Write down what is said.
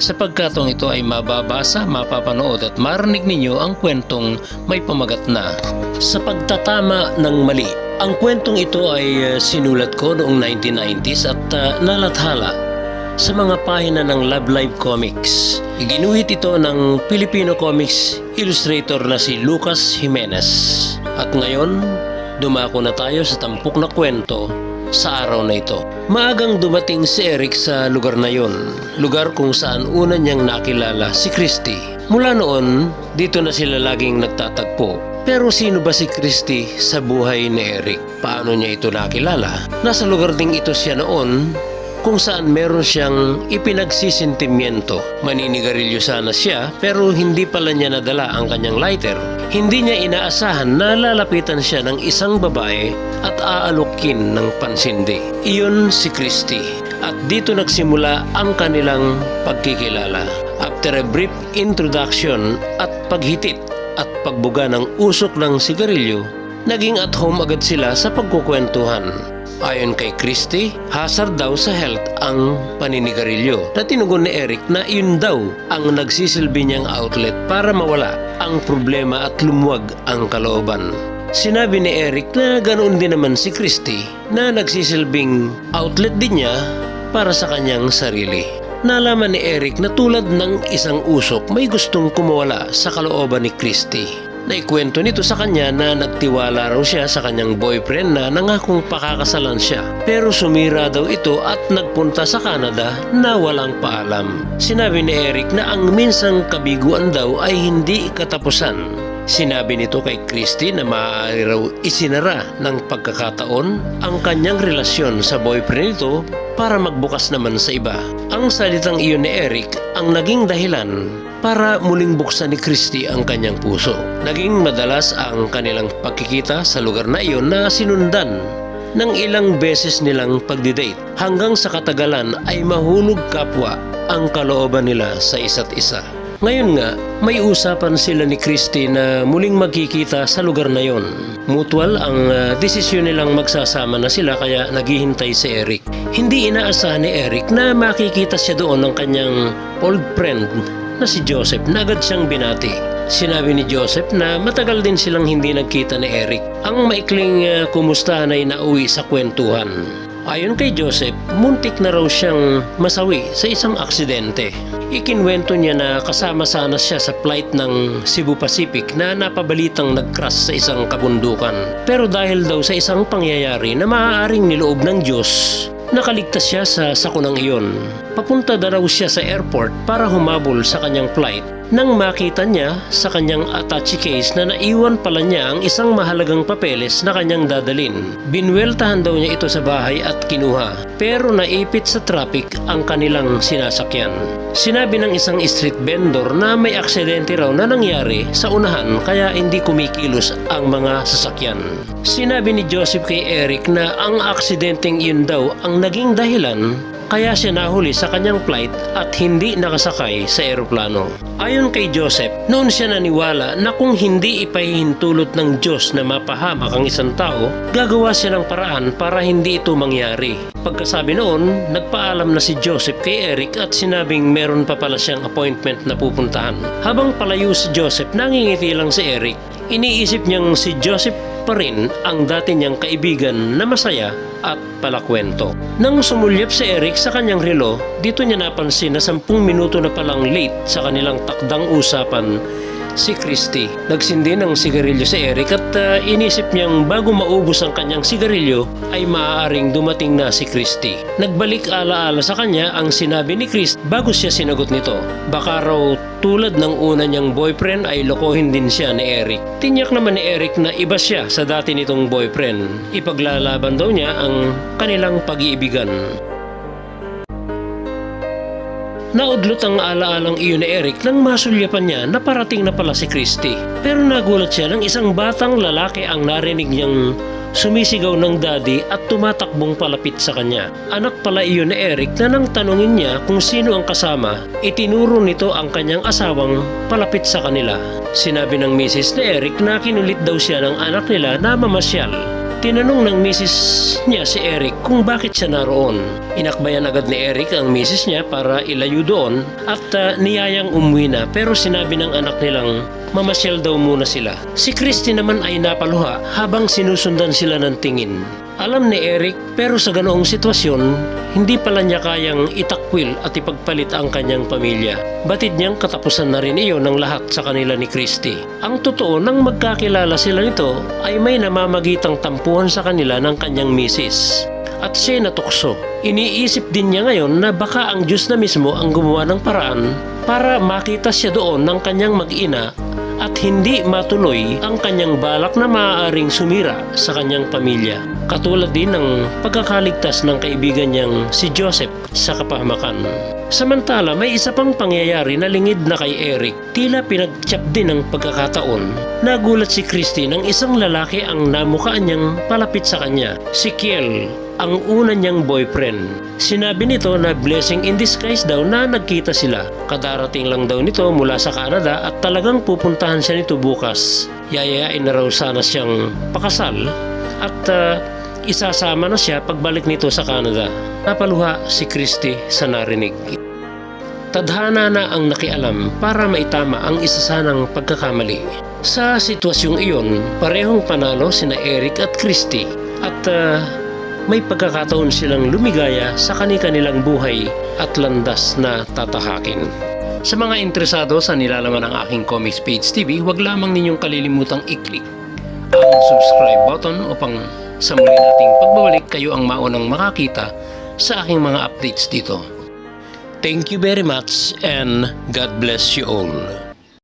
Sa pagkatong ito ay mababasa, mapapanood at marinig ninyo ang kwentong may pamagat na sa pagtatama ng mali. Ang kwentong ito ay uh, sinulat ko noong 1990s at uh, nalathala sa mga pahina ng Love Live Comics. Ginuhit ito ng Filipino comics illustrator na si Lucas Jimenez. At ngayon, dumako na tayo sa tampok na kwento sa araw na ito. Maagang dumating si Eric sa lugar na yon, lugar kung saan una niyang nakilala si Christy. Mula noon, dito na sila laging nagtatagpo. Pero sino ba si Christy sa buhay ni Eric? Paano niya ito nakilala? Nasa lugar ding ito siya noon kung saan meron siyang ipinagsisintimiento. Maninigarilyo sana siya pero hindi pala niya nadala ang kanyang lighter. Hindi niya inaasahan na lalapitan siya ng isang babae at aalukin ng pansindi. Iyon si Christy. At dito nagsimula ang kanilang pagkikilala. After a brief introduction at paghitit at pagbuga ng usok ng sigarilyo, naging at home agad sila sa pagkukwentuhan. Ayon kay Christy, hazard daw sa health ang paninigarilyo na tinugon ni Eric na yun daw ang nagsisilbi niyang outlet para mawala ang problema at lumuwag ang kalooban. Sinabi ni Eric na ganoon din naman si Christy na nagsisilbing outlet din niya para sa kanyang sarili. Nalaman ni Eric na tulad ng isang usok may gustong kumawala sa kalooban ni Christy. Naikwento nito sa kanya na nagtiwala raw siya sa kanyang boyfriend na nangakong pakakasalan siya. Pero sumira daw ito at nagpunta sa Canada na walang paalam. Sinabi ni Eric na ang minsang kabiguan daw ay hindi katapusan. Sinabi nito kay Christy na maaari raw isinara ng pagkakataon ang kanyang relasyon sa boyfriend nito para magbukas naman sa iba. Ang salitang iyon ni Eric ang naging dahilan para muling buksan ni Christy ang kanyang puso. Naging madalas ang kanilang pagkikita sa lugar na iyon na sinundan ng ilang beses nilang pagdidate hanggang sa katagalan ay mahulog kapwa ang kalooban nila sa isa't isa. Ngayon nga, may usapan sila ni Christy na muling magkikita sa lugar na yon. Mutual ang uh, desisyon nilang magsasama na sila kaya naghihintay si Eric. Hindi inaasahan ni Eric na makikita siya doon ng kanyang old friend na si Joseph na agad siyang binati. Sinabi ni Joseph na matagal din silang hindi nagkita ni Eric. Ang maikling uh, kumustahan ay nauwi sa kwentuhan. Ayon kay Joseph, muntik na raw siyang masawi sa isang aksidente. Ikinwento niya na kasama sana siya sa flight ng Cebu Pacific na napabalitang nag-crash sa isang kabundukan. Pero dahil daw sa isang pangyayari na maaaring niloob ng Diyos, nakaligtas siya sa sakunang iyon. Papunta na siya sa airport para humabol sa kanyang flight nang makita niya sa kanyang attache case na naiwan pala niya ang isang mahalagang papeles na kanyang dadalin. Binweltahan daw niya ito sa bahay at kinuha pero naipit sa traffic ang kanilang sinasakyan. Sinabi ng isang street vendor na may aksidente raw na nangyari sa unahan kaya hindi kumikilos ang mga sasakyan. Sinabi ni Joseph kay Eric na ang aksidenteng iyon daw ang naging dahilan kaya siya nahuli sa kanyang flight at hindi nakasakay sa eroplano. Ayon kay Joseph, noon siya naniwala na kung hindi ipahihintulot ng Diyos na mapahamak ang isang tao, gagawa siya ng paraan para hindi ito mangyari. Pagkasabi noon, nagpaalam na si Joseph kay Eric at sinabing meron pa pala siyang appointment na pupuntahan. Habang palayo si Joseph, nangingiti lang si Eric. Iniisip niyang si Joseph pa rin ang dati niyang kaibigan na masaya at palakwento. Nang sumulyap si Eric sa kanyang relo, dito niya napansin na sampung minuto na palang late sa kanilang takdang usapan si Christy. Nagsindi ng sigarilyo si Eric at uh, inisip niyang bago maubos ang kanyang sigarilyo ay maaaring dumating na si Christy. Nagbalik alaala sa kanya ang sinabi ni Chris bago siya sinagot nito. Baka raw tulad ng una niyang boyfriend ay lokohin din siya ni Eric. Tinyak naman ni Eric na iba siya sa dati nitong boyfriend. Ipaglalaban daw niya ang kanilang pag-iibigan. Naudlot ang alaalang iyon ni Eric nang masulyapan niya na parating na pala si Christy. Pero nagulat siya nang isang batang lalaki ang narinig niyang sumisigaw ng daddy at tumatakbong palapit sa kanya. Anak pala iyon ni Eric na nang tanungin niya kung sino ang kasama, itinuro nito ang kanyang asawang palapit sa kanila. Sinabi ng misis ni Eric na kinulit daw siya ng anak nila na mamasyal Tinanong ng misis niya si Eric kung bakit siya naroon. Inakbayan agad ni Eric ang misis niya para ilayo doon at ah, niyayang umuwi na pero sinabi ng anak nilang mamasyal daw muna sila. Si Christy naman ay napaluha habang sinusundan sila ng tingin. Alam ni Eric pero sa ganoong sitwasyon, hindi pala niya kayang itakwil at ipagpalit ang kanyang pamilya. Batid niyang katapusan na rin iyon ng lahat sa kanila ni Christy. Ang totoo nang magkakilala sila nito ay may namamagitang tampuhan sa kanila ng kanyang misis. At siya natukso. Iniisip din niya ngayon na baka ang Diyos na mismo ang gumawa ng paraan para makita siya doon ng kanyang mag-ina at hindi matuloy ang kanyang balak na maaaring sumira sa kanyang pamilya. Katulad din ng pagkakaligtas ng kaibigan niyang si Joseph sa kapahamakan. Samantala, may isa pang pangyayari na lingid na kay Eric. Tila pinagtiyap din ng pagkakataon. Nagulat si Christy nang isang lalaki ang namukaan niyang palapit sa kanya. Si Kiel, ang una niyang boyfriend. Sinabi nito na blessing in disguise daw na nagkita sila. Kadarating lang daw nito mula sa Canada at talagang pupuntahan siya nito bukas. Yayayain na raw sana siyang pakasal at ah, isasama na siya pagbalik nito sa Canada. Napaluha si Christy sa narinig. Tadhana na ang nakialam para maitama ang isa sanang pagkakamali. Sa sitwasyong iyon, parehong panalo sina Eric at Christy at ah, may pagkakataon silang lumigaya sa kani-kanilang buhay at landas na tatahakin. Sa mga interesado sa nilalaman ng aking Comics Page TV, huwag lamang ninyong kalilimutang i-click ang subscribe button upang sa muli nating pagbabalik kayo ang maunang makakita sa aking mga updates dito. Thank you very much and God bless you all.